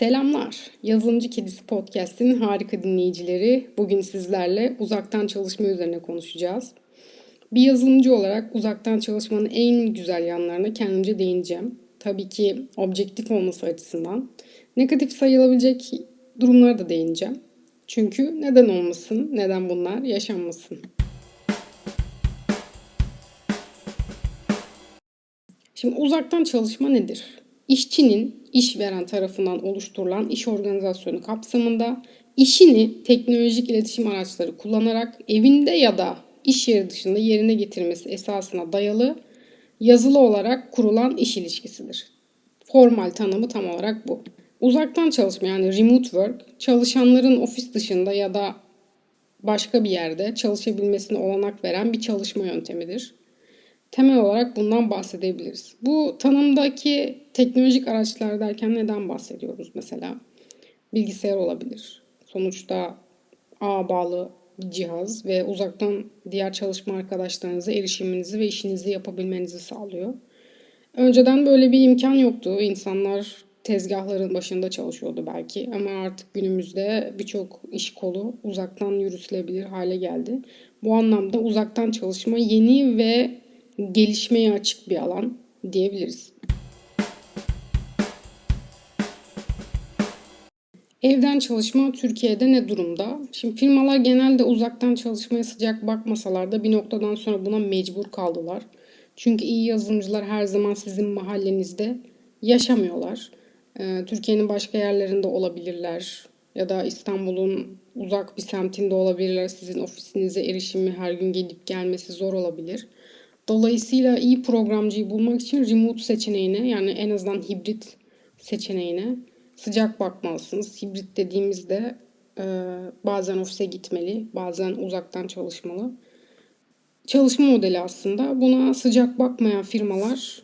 Selamlar. Yazılımcı Kedisi Podcast'in harika dinleyicileri. Bugün sizlerle uzaktan çalışma üzerine konuşacağız. Bir yazılımcı olarak uzaktan çalışmanın en güzel yanlarına kendimce değineceğim. Tabii ki objektif olması açısından. Negatif sayılabilecek durumlara da değineceğim. Çünkü neden olmasın, neden bunlar yaşanmasın. Şimdi uzaktan çalışma nedir? İşçinin işveren tarafından oluşturulan iş organizasyonu kapsamında işini teknolojik iletişim araçları kullanarak evinde ya da iş yeri dışında yerine getirmesi esasına dayalı yazılı olarak kurulan iş ilişkisidir. Formal tanımı tam olarak bu. Uzaktan çalışma yani remote work çalışanların ofis dışında ya da başka bir yerde çalışabilmesine olanak veren bir çalışma yöntemidir. Temel olarak bundan bahsedebiliriz. Bu tanımdaki teknolojik araçlar derken neden bahsediyoruz mesela? Bilgisayar olabilir. Sonuçta ağ bağlı bir cihaz ve uzaktan diğer çalışma arkadaşlarınıza erişiminizi ve işinizi yapabilmenizi sağlıyor. Önceden böyle bir imkan yoktu. İnsanlar tezgahların başında çalışıyordu belki ama artık günümüzde birçok iş kolu uzaktan yürütülebilir hale geldi. Bu anlamda uzaktan çalışma yeni ve gelişmeye açık bir alan diyebiliriz. Evden çalışma Türkiye'de ne durumda? Şimdi firmalar genelde uzaktan çalışmaya sıcak bakmasalar da bir noktadan sonra buna mecbur kaldılar. Çünkü iyi yazılımcılar her zaman sizin mahallenizde yaşamıyorlar. Ee, Türkiye'nin başka yerlerinde olabilirler ya da İstanbul'un uzak bir semtinde olabilirler. Sizin ofisinize erişimi her gün gelip gelmesi zor olabilir. Dolayısıyla iyi programcıyı bulmak için remote seçeneğine yani en azından hibrit seçeneğine sıcak bakmalısınız. Hibrit dediğimizde e, bazen ofise gitmeli, bazen uzaktan çalışmalı. Çalışma modeli aslında. Buna sıcak bakmayan firmalar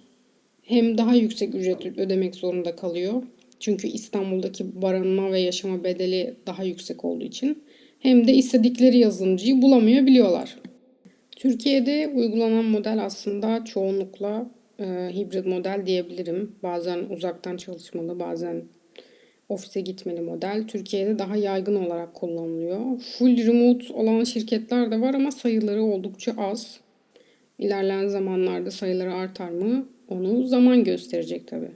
hem daha yüksek ücret ödemek zorunda kalıyor. Çünkü İstanbul'daki barınma ve yaşama bedeli daha yüksek olduğu için hem de istedikleri yazılımcıyı bulamayabiliyorlar. Türkiye'de uygulanan model aslında çoğunlukla e, hibrit model diyebilirim. Bazen uzaktan çalışmalı, bazen ofise gitmeli model. Türkiye'de daha yaygın olarak kullanılıyor. Full remote olan şirketler de var ama sayıları oldukça az. İlerleyen zamanlarda sayıları artar mı? Onu zaman gösterecek tabii.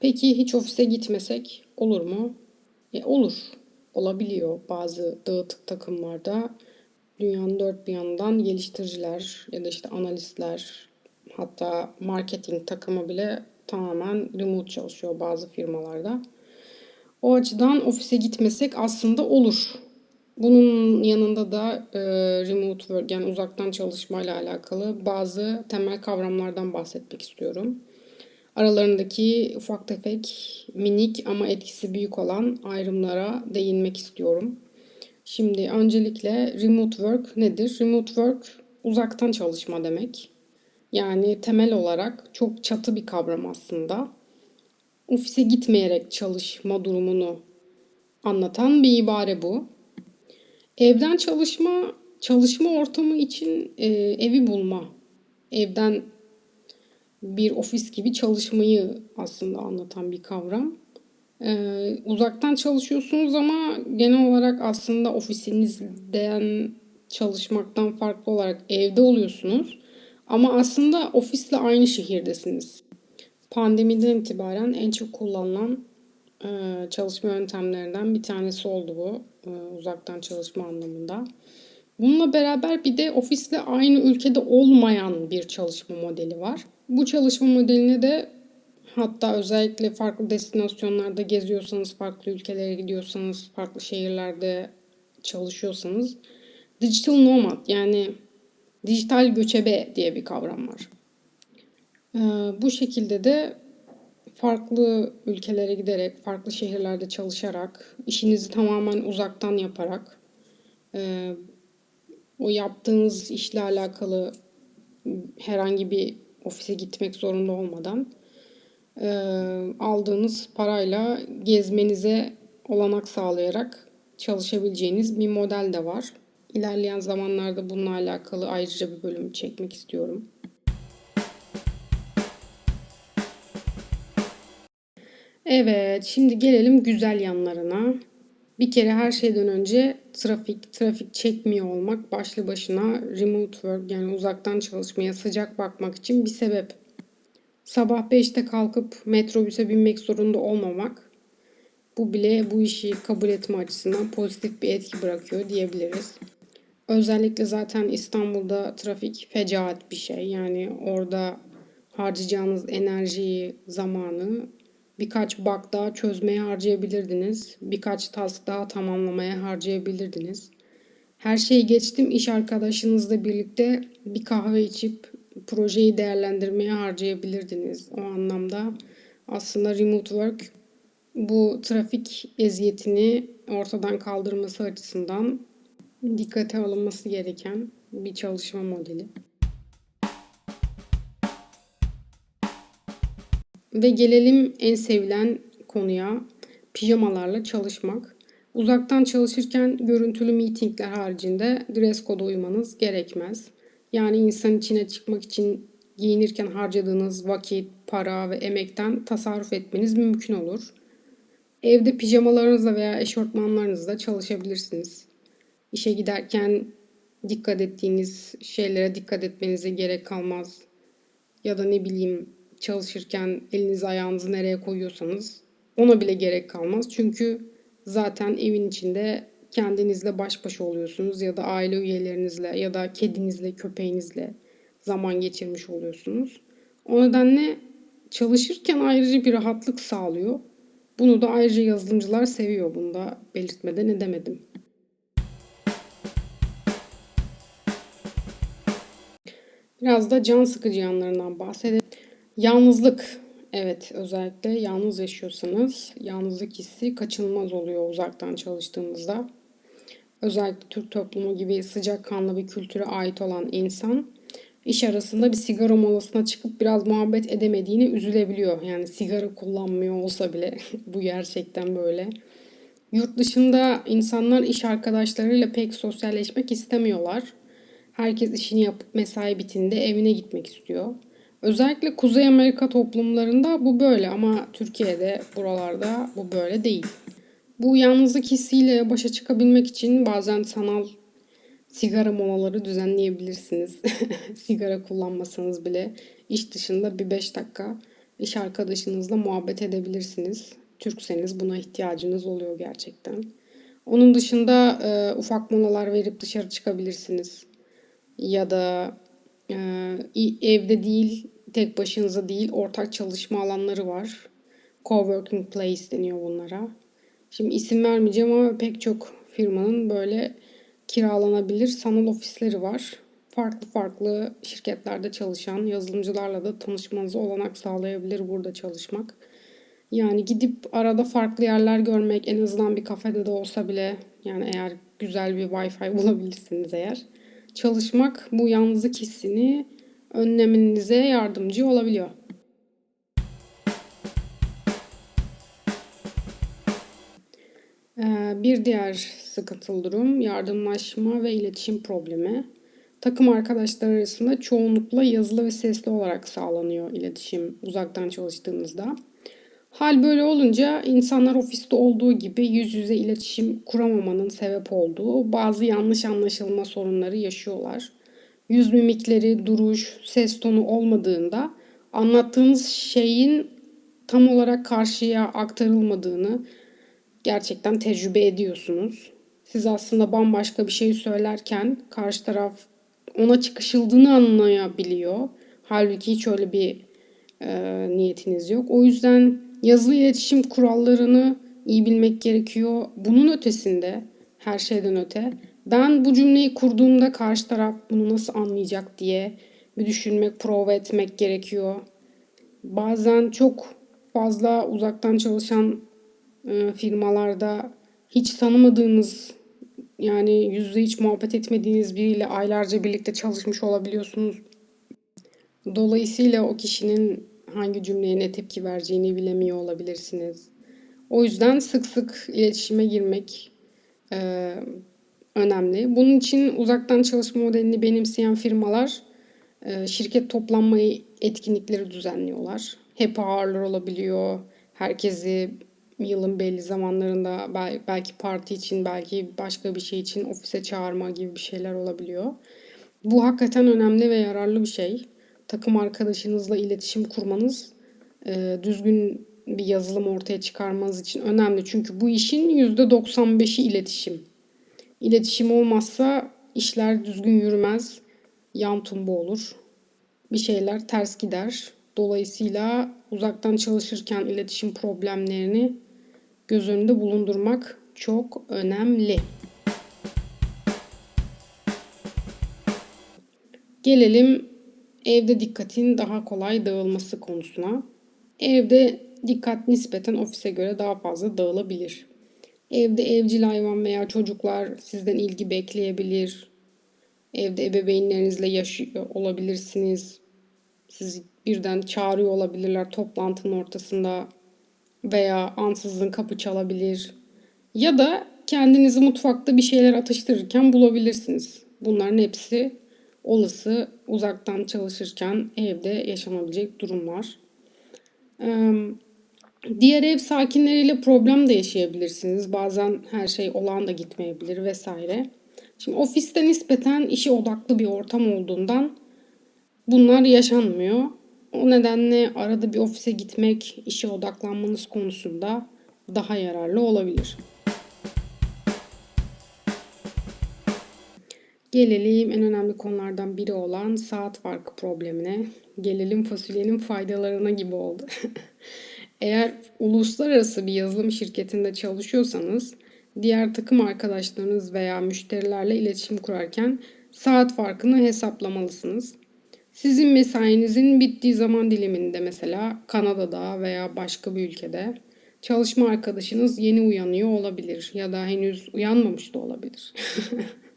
Peki hiç ofise gitmesek olur mu? E, olur. Olabiliyor bazı dağıtık takımlarda. Dünyanın dört bir yanından geliştiriciler ya da işte analistler hatta marketing takımı bile tamamen remote çalışıyor bazı firmalarda. O açıdan ofise gitmesek aslında olur. Bunun yanında da e, remote work yani uzaktan çalışmayla alakalı bazı temel kavramlardan bahsetmek istiyorum. Aralarındaki ufak tefek, minik ama etkisi büyük olan ayrımlara değinmek istiyorum. Şimdi öncelikle remote work nedir? Remote work uzaktan çalışma demek. Yani temel olarak çok çatı bir kavram aslında. Ofise gitmeyerek çalışma durumunu anlatan bir ibare bu. Evden çalışma, çalışma ortamı için e, evi bulma. Evden bir ofis gibi çalışmayı aslında anlatan bir kavram. Ee, uzaktan çalışıyorsunuz ama genel olarak aslında ofisinizden çalışmaktan farklı olarak evde oluyorsunuz. Ama aslında ofisle aynı şehirdesiniz. Pandemiden itibaren en çok kullanılan e, çalışma yöntemlerinden bir tanesi oldu bu. E, uzaktan çalışma anlamında. Bununla beraber bir de ofisle aynı ülkede olmayan bir çalışma modeli var. Bu çalışma modeline de hatta özellikle farklı destinasyonlarda geziyorsanız, farklı ülkelere gidiyorsanız, farklı şehirlerde çalışıyorsanız digital nomad yani dijital göçebe diye bir kavram var. Ee, bu şekilde de farklı ülkelere giderek, farklı şehirlerde çalışarak, işinizi tamamen uzaktan yaparak, e, o yaptığınız işle alakalı herhangi bir ofise gitmek zorunda olmadan e, aldığınız parayla gezmenize olanak sağlayarak çalışabileceğiniz bir model de var. İlerleyen zamanlarda bununla alakalı ayrıca bir bölüm çekmek istiyorum. Evet, şimdi gelelim güzel yanlarına. Bir kere her şeyden önce trafik, trafik çekmiyor olmak başlı başına remote work yani uzaktan çalışmaya sıcak bakmak için bir sebep. Sabah 5'te kalkıp metrobüse binmek zorunda olmamak bu bile bu işi kabul etme açısından pozitif bir etki bırakıyor diyebiliriz. Özellikle zaten İstanbul'da trafik fecaat bir şey. Yani orada harcayacağınız enerjiyi, zamanı birkaç bak daha çözmeye harcayabilirdiniz. Birkaç task daha tamamlamaya harcayabilirdiniz. Her şeyi geçtim iş arkadaşınızla birlikte bir kahve içip projeyi değerlendirmeye harcayabilirdiniz. O anlamda aslında remote work bu trafik eziyetini ortadan kaldırması açısından dikkate alınması gereken bir çalışma modeli. Ve gelelim en sevilen konuya pijamalarla çalışmak. Uzaktan çalışırken görüntülü meetingler haricinde dress code'a uymanız gerekmez. Yani insan içine çıkmak için giyinirken harcadığınız vakit, para ve emekten tasarruf etmeniz mümkün olur. Evde pijamalarınızla veya eşortmanlarınızla çalışabilirsiniz. İşe giderken dikkat ettiğiniz şeylere dikkat etmenize gerek kalmaz. Ya da ne bileyim çalışırken elinizi ayağınızı nereye koyuyorsanız ona bile gerek kalmaz. Çünkü zaten evin içinde kendinizle baş başa oluyorsunuz ya da aile üyelerinizle ya da kedinizle, köpeğinizle zaman geçirmiş oluyorsunuz. O nedenle çalışırken ayrıca bir rahatlık sağlıyor. Bunu da ayrıca yazılımcılar seviyor. Bunu da belirtmeden edemedim. Biraz da can sıkıcı yanlarından bahsedelim. Yalnızlık. Evet, özellikle yalnız yaşıyorsanız yalnızlık hissi kaçınılmaz oluyor uzaktan çalıştığınızda. Özellikle Türk toplumu gibi sıcakkanlı bir kültüre ait olan insan iş arasında bir sigara molasına çıkıp biraz muhabbet edemediğini üzülebiliyor. Yani sigara kullanmıyor olsa bile bu gerçekten böyle. Yurt dışında insanlar iş arkadaşlarıyla pek sosyalleşmek istemiyorlar. Herkes işini yapıp mesai bitinde evine gitmek istiyor. Özellikle Kuzey Amerika toplumlarında bu böyle ama Türkiye'de buralarda bu böyle değil. Bu yalnızlık hissiyle başa çıkabilmek için bazen sanal sigara molaları düzenleyebilirsiniz. sigara kullanmasanız bile iş dışında bir 5 dakika iş arkadaşınızla muhabbet edebilirsiniz. Türkseniz buna ihtiyacınız oluyor gerçekten. Onun dışında e, ufak molalar verip dışarı çıkabilirsiniz. Ya da evde değil, tek başınıza değil, ortak çalışma alanları var. Coworking place deniyor bunlara. Şimdi isim vermeyeceğim ama pek çok firmanın böyle kiralanabilir sanal ofisleri var. Farklı farklı şirketlerde çalışan yazılımcılarla da tanışmanıza olanak sağlayabilir burada çalışmak. Yani gidip arada farklı yerler görmek en azından bir kafede de olsa bile yani eğer güzel bir Wi-Fi bulabilirsiniz eğer çalışmak bu yalnızlık hissini önlemenize yardımcı olabiliyor. Ee, bir diğer sıkıntılı durum yardımlaşma ve iletişim problemi. Takım arkadaşlar arasında çoğunlukla yazılı ve sesli olarak sağlanıyor iletişim uzaktan çalıştığınızda. Hal böyle olunca insanlar ofiste olduğu gibi yüz yüze iletişim kuramamanın sebep olduğu bazı yanlış anlaşılma sorunları yaşıyorlar. Yüz mimikleri, duruş, ses tonu olmadığında anlattığınız şeyin tam olarak karşıya aktarılmadığını gerçekten tecrübe ediyorsunuz. Siz aslında bambaşka bir şey söylerken karşı taraf ona çıkışıldığını anlayabiliyor. Halbuki hiç öyle bir e, niyetiniz yok. O yüzden yazılı iletişim kurallarını iyi bilmek gerekiyor. Bunun ötesinde her şeyden öte ben bu cümleyi kurduğumda karşı taraf bunu nasıl anlayacak diye bir düşünmek, prova etmek gerekiyor. Bazen çok fazla uzaktan çalışan e, firmalarda hiç tanımadığınız yani yüzde hiç muhabbet etmediğiniz biriyle aylarca birlikte çalışmış olabiliyorsunuz. Dolayısıyla o kişinin hangi cümleye ne tepki vereceğini bilemiyor olabilirsiniz. O yüzden sık sık iletişime girmek e, önemli. Bunun için uzaktan çalışma modelini benimseyen firmalar e, şirket toplanmayı etkinlikleri düzenliyorlar. Hep ağırlar olabiliyor. herkesi yılın belli zamanlarında belki parti için, belki başka bir şey için ofise çağırma gibi bir şeyler olabiliyor. Bu hakikaten önemli ve yararlı bir şey. Takım arkadaşınızla iletişim kurmanız, e, düzgün bir yazılım ortaya çıkarmanız için önemli. Çünkü bu işin %95'i iletişim. İletişim olmazsa işler düzgün yürümez, yan tumba olur. Bir şeyler ters gider. Dolayısıyla uzaktan çalışırken iletişim problemlerini göz önünde bulundurmak çok önemli. Gelelim evde dikkatin daha kolay dağılması konusuna. Evde dikkat nispeten ofise göre daha fazla dağılabilir. Evde evcil hayvan veya çocuklar sizden ilgi bekleyebilir. Evde ebeveynlerinizle yaşıyor olabilirsiniz. Sizi birden çağırıyor olabilirler toplantının ortasında veya ansızın kapı çalabilir. Ya da kendinizi mutfakta bir şeyler atıştırırken bulabilirsiniz. Bunların hepsi olası uzaktan çalışırken evde yaşanabilecek durumlar. Diğer ev sakinleriyle problem de yaşayabilirsiniz. Bazen her şey olan da gitmeyebilir vesaire. Şimdi ofiste nispeten işe odaklı bir ortam olduğundan bunlar yaşanmıyor. O nedenle arada bir ofise gitmek işe odaklanmanız konusunda daha yararlı olabilir. Gelelim en önemli konulardan biri olan saat farkı problemine. Gelelim fasulyenin faydalarına gibi oldu. Eğer uluslararası bir yazılım şirketinde çalışıyorsanız diğer takım arkadaşlarınız veya müşterilerle iletişim kurarken saat farkını hesaplamalısınız. Sizin mesainizin bittiği zaman diliminde mesela Kanada'da veya başka bir ülkede çalışma arkadaşınız yeni uyanıyor olabilir ya da henüz uyanmamış da olabilir.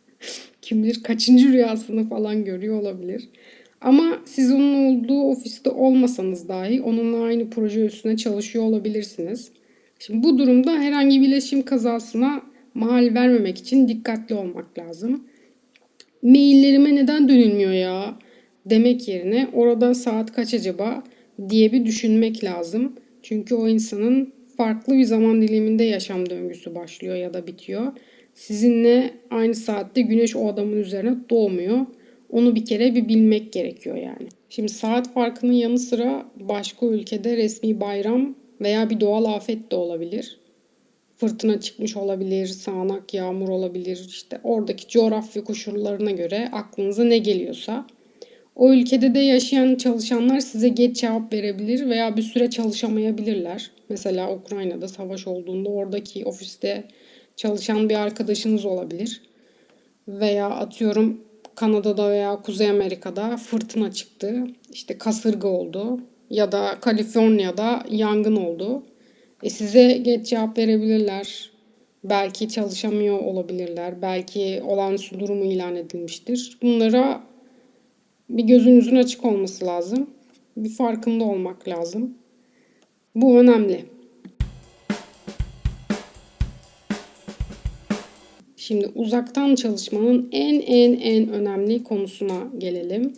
Kim bilir kaçıncı rüyasını falan görüyor olabilir. Ama siz onun olduğu ofiste olmasanız dahi onunla aynı proje üstüne çalışıyor olabilirsiniz. Şimdi bu durumda herhangi bir iletişim kazasına mahal vermemek için dikkatli olmak lazım. Maillerime neden dönülmüyor ya demek yerine orada saat kaç acaba diye bir düşünmek lazım. Çünkü o insanın farklı bir zaman diliminde yaşam döngüsü başlıyor ya da bitiyor. Sizinle aynı saatte güneş o adamın üzerine doğmuyor. Onu bir kere bir bilmek gerekiyor yani. Şimdi saat farkının yanı sıra başka ülkede resmi bayram veya bir doğal afet de olabilir. Fırtına çıkmış olabilir, sağanak yağmur olabilir. İşte oradaki coğrafya koşullarına göre aklınıza ne geliyorsa. O ülkede de yaşayan çalışanlar size geç cevap verebilir veya bir süre çalışamayabilirler. Mesela Ukrayna'da savaş olduğunda oradaki ofiste çalışan bir arkadaşınız olabilir. Veya atıyorum Kanada'da veya Kuzey Amerika'da fırtına çıktı. İşte kasırga oldu. Ya da Kaliforniya'da yangın oldu. E size geç cevap verebilirler. Belki çalışamıyor olabilirler. Belki olağanüstü durumu ilan edilmiştir. Bunlara bir gözünüzün açık olması lazım. Bir farkında olmak lazım. Bu önemli. Şimdi uzaktan çalışmanın en en en önemli konusuna gelelim.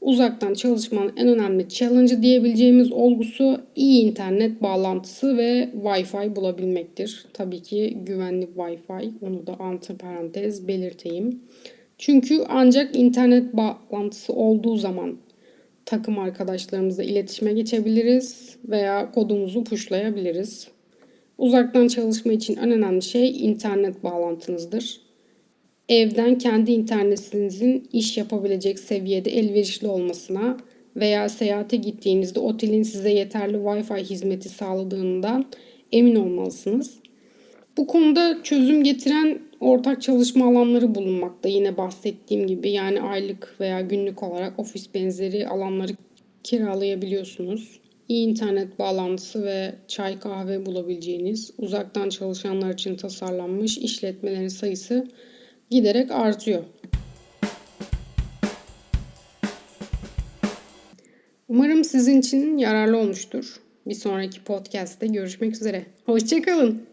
Uzaktan çalışmanın en önemli challenge diyebileceğimiz olgusu iyi internet bağlantısı ve Wi-Fi bulabilmektir. Tabii ki güvenli Wi-Fi. Onu da antiparantez belirteyim. Çünkü ancak internet bağlantısı olduğu zaman takım arkadaşlarımızla iletişime geçebiliriz veya kodumuzu pushlayabiliriz. Uzaktan çalışma için en önemli şey internet bağlantınızdır. Evden kendi internetinizin iş yapabilecek seviyede elverişli olmasına veya seyahate gittiğinizde otelin size yeterli Wi-Fi hizmeti sağladığından emin olmalısınız. Bu konuda çözüm getiren ortak çalışma alanları bulunmakta. Yine bahsettiğim gibi yani aylık veya günlük olarak ofis benzeri alanları kiralayabiliyorsunuz iyi internet bağlantısı ve çay kahve bulabileceğiniz uzaktan çalışanlar için tasarlanmış işletmelerin sayısı giderek artıyor. Umarım sizin için yararlı olmuştur. Bir sonraki podcast'te görüşmek üzere. Hoşçakalın.